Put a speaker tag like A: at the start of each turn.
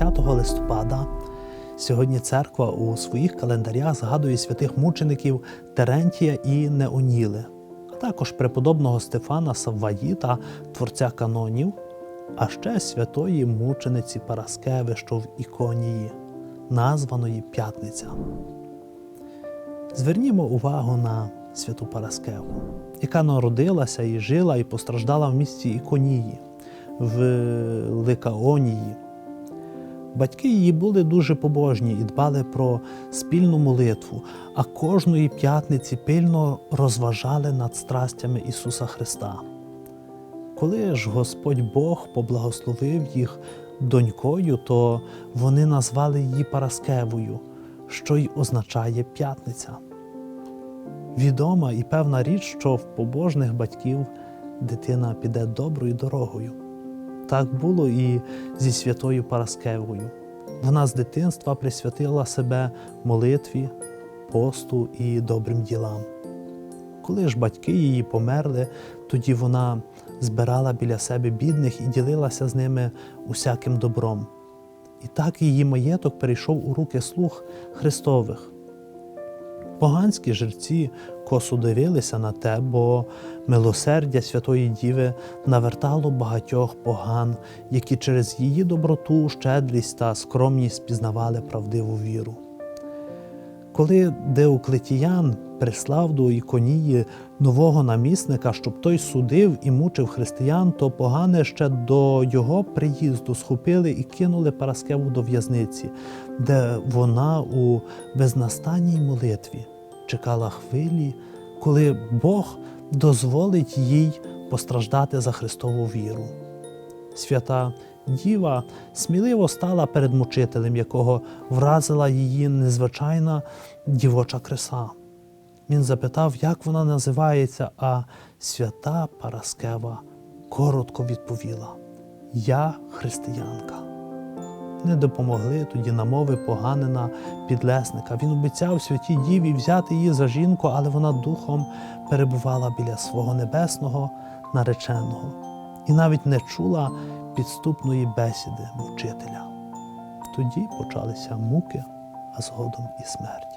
A: листопада сьогодні церква у своїх календарях згадує святих мучеників Терентія і Неоніли, а також преподобного Стефана Савваїта, творця канонів, а ще святої мучениці Параскеви, що в іконії, названої П'ятниця. Звернімо увагу на святу Параскеву, яка народилася і жила і постраждала в місті Іконії, в Ликаонії. Батьки її були дуже побожні і дбали про спільну молитву, а кожної п'ятниці пильно розважали над страстями Ісуса Христа. Коли ж Господь Бог поблагословив їх донькою, то вони назвали її Параскевою, що й означає п'ятниця. Відома і певна річ, що в побожних батьків дитина піде доброю дорогою. Так було і зі святою Параскевою. Вона з дитинства присвятила себе молитві, посту і добрим ділам. Коли ж батьки її померли, тоді вона збирала біля себе бідних і ділилася з ними усяким добром. І так її маєток перейшов у руки слуг Христових. Поганські жерці косо дивилися на те, бо милосердя Святої Діви навертало багатьох поган, які через її доброту, щедрість та скромність пізнавали правдиву віру. Коли Деоклетіян прислав до Іконії нового намісника, щоб той судив і мучив християн, то погани ще до його приїзду схопили і кинули Параскеву до в'язниці, де вона у безнастанній молитві чекала хвилі, коли Бог дозволить їй постраждати за Христову віру. Свята Діва сміливо стала перед мучителем, якого вразила її незвичайна дівоча краса. Він запитав, як вона називається, а свята Параскева коротко відповіла: Я християнка. Не допомогли тоді намови поганина підлесника. Він обіцяв святій діві взяти її за жінку, але вона духом перебувала біля свого небесного нареченого і навіть не чула підступної бесіди мучителя. Тоді почалися муки, а згодом і смерть.